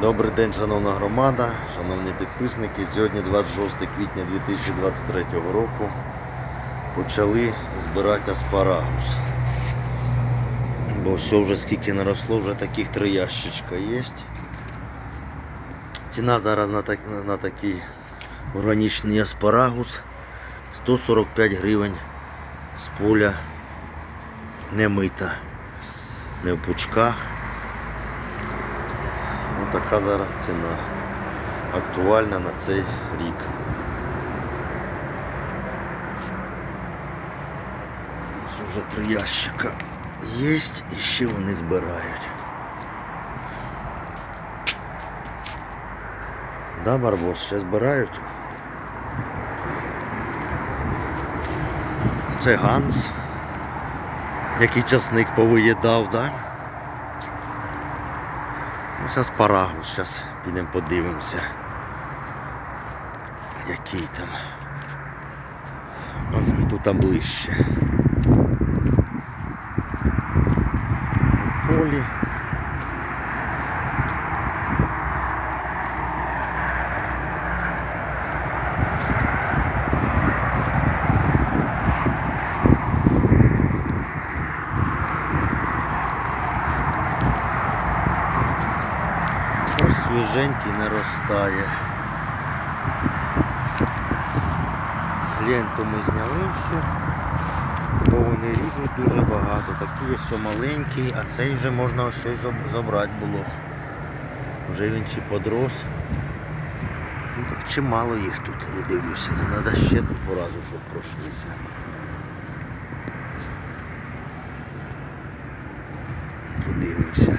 Добрий день, шановна громада, шановні підписники. Сьогодні 26 квітня 2023 року почали збирати аспарагус. Бо все вже скільки наросло, вже таких три ящичка є. Ціна зараз на, так, на такий органічний аспарагус 145 гривень з поля не мита, не в пучках. Ну, така зараз ціна. Актуальна на цей рік. Ось вже три ящика є і ще вони збирають. Да, Барбос, ще збирають. Це Ганс, який часник повиїдав, да? Ну, зараз парагус, зараз підемо подивимося. Який там. От Тут там ближче. Полі. Ось свіженький наростає. Ленту ми зняли всю, бо вони ріжуть дуже багато. Такий ось маленький, а цей вже можна ось забрати було. Вже він чи подрос. Ну так чимало їх тут, я дивлюся, то треба ще по разу, щоб пройшлися. Подивимося.